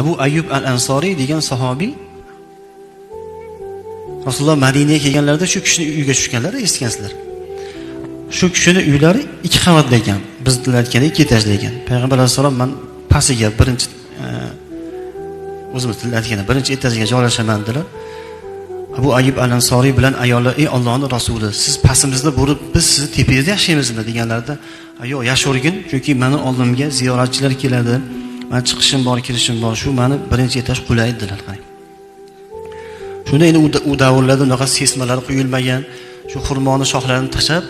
abu ayub al ansoriy degan sahobiy rasululloh madinaga kelganlarida shu kishini uyiga tushganlar eshitgansizlar shu kishini uylari ikki qavatli ekan bizlar aytganda ikki etajli ekan payg'ambar alayhissalom man pastiga birinchi e, o'zimiz tilda aytganda birinchi etajga joylashaman dedilar. Abu ayub al ansoriy bilan ayoli ey ollohni rasuli siz pastimizda bo'lib biz sizni tepangizda yashaymizmi? deganlarida yo'q yashavergin chunki mani oldimga ziyoratchilar keladi. Man chiqishim bor kirishim bor. Shu mani birinchi etaj qulay dedilar qarang. Shunda endi u davrlarda unaqa sesmalar quyilmagan shu xurmoni shoxlarini tashlab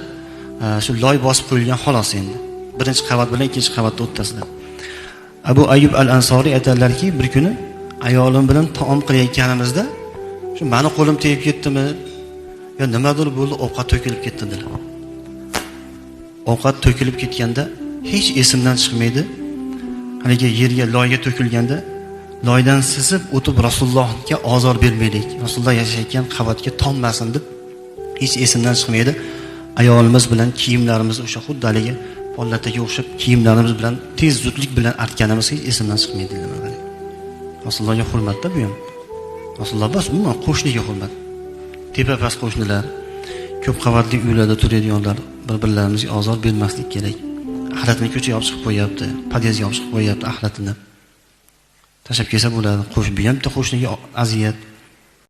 e, shu loy bosib qo'yilgan xolos endi. Birinchi qavat bilan ikkinchi qavatni o'rtasida abu ayub al ansoriy aytadilarki bir kuni ayolim bilan taom qilayotganimizda shu mani qo'lim tegib ketdimi yo nimadir bo'ldi ovqat to'kilib ketdi dedilar. Ovqat to'kilib ketganda hech esimdan chiqmaydi. Haligi yerga loyga to'kilganda loydan sizib o'tib rasulullohga ozor bermaylik. Rasululloh yashayotgan qavatga tommasin deb hech esimdan chiqmaydi. Ayolimiz bilan kiyimlarimiz o'sha xuddi haligi pollataga o'xshab kiyimlarimiz bilan tez zudlik bilan artganimiz hech esimdan chiqmaydi rasulullohga hurmatda bu ham rasululloh emas umuman qo'shniga hurmat. Tepa past qo'shnilar ko'p qavatli uylarda turadiganlar bir birlarimizga ozor bermaslik kerak. Axlatini ko'chaga olib chiqib qo'yyapti podyezdga olib chiqib qo'yyapti axlatini tashlab kelsa bo'ladi bu ham bitta qo'shniga aziyat.